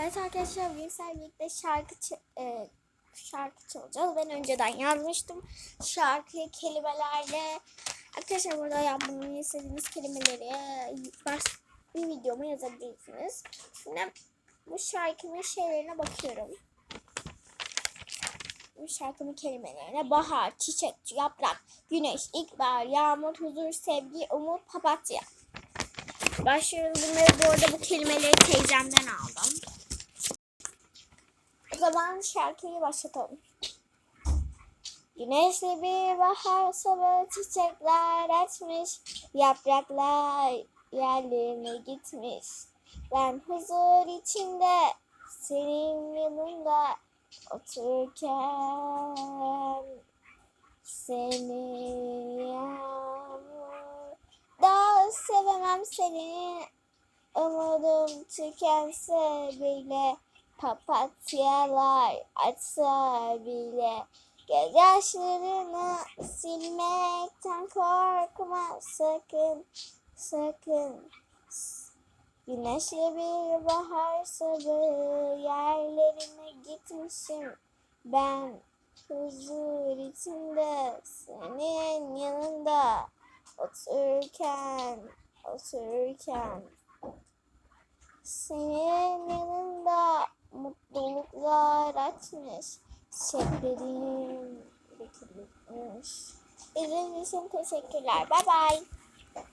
Evet arkadaşlar bugün sizlerle birlikte şarkı e, şarkı çalacağız. Ben önceden yazmıştım şarkıyı kelimelerle. Arkadaşlar burada yapmamı istediğiniz kelimeleri baş, bir videoma yazabilirsiniz. Şimdi bu şarkının şeylerine bakıyorum. Bu şarkının kelimelerine bahar, çiçek, yaprak, güneş, ilkbahar, yağmur, huzur, sevgi, umut, papatya. Başlıyoruz. Bunları bu arada bu kelimeleri teyzemden aldım. Zaman şarkıyı başlatalım. Güneşli bir bahar sabahı çiçekler açmış, yapraklar yerlerine gitmiş. Ben huzur içinde senin yanında otururken seni yağmur daha sevemem seni umudum tükense bile papatyalar açsa bile. Gözyaşlarını silmekten korkma sakın sakın. Güneşli bir bahar sabahı yerlerine gitmişim. Ben huzur içinde senin yanında otururken otururken. Senin yanında açmış çiçeklerin dökülmüş. İzlediğiniz için teşekkürler. Bye bye.